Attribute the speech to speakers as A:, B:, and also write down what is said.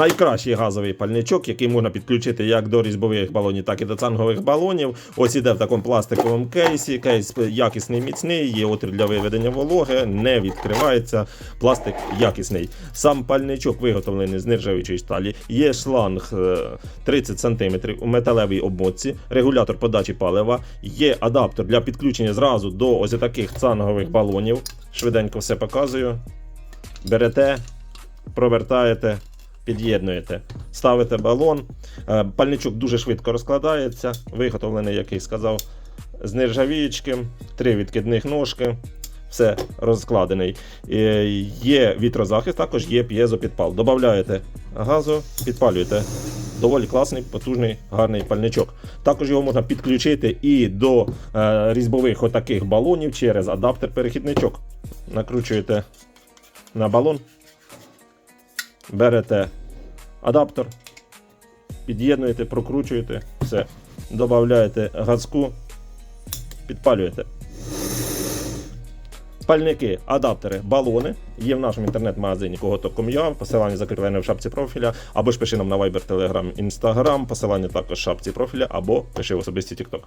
A: найкращий газовий пальничок, який можна підключити як до різьбових балонів, так і до цангових балонів. Ось іде в такому пластиковому кейсі. Кейс якісний, міцний, є отвір для виведення вологи, не відкривається. Пластик якісний. Сам пальничок виготовлений з нержавічої сталі. Є шланг е, 30 см у металевій обмотці, регулятор подачі палива, є адаптер для підключення зразу до ось таких цангових балонів. Швиденько все показую. Берете, провертаєте, під'єднуєте, ставите балон. Е, Пальничок дуже швидко розкладається, виготовлений, як я сказав, з нержавіючки, три відкидних ножки. Все розкладений. Е, Є вітрозахист, також є п'єзопідпал. Добавляєте газу, підпалюєте. Доволі класний, потужний, гарний пальничок. Також його можна підключити і до е, різьбових отаких балонів через адаптер-перехідничок. Накручуєте на балон, берете адаптер, під'єднуєте, прокручуєте, все. Додаєте газку, підпалюєте. Пальники, адаптери, балони є в нашому інтернет-магазині Кого.com.ua, посилання закріплене в шапці профіля, або ж пиши нам на Viber, Telegram, Instagram, посилання також в шапці профіля, або пиши в особисті TikTok.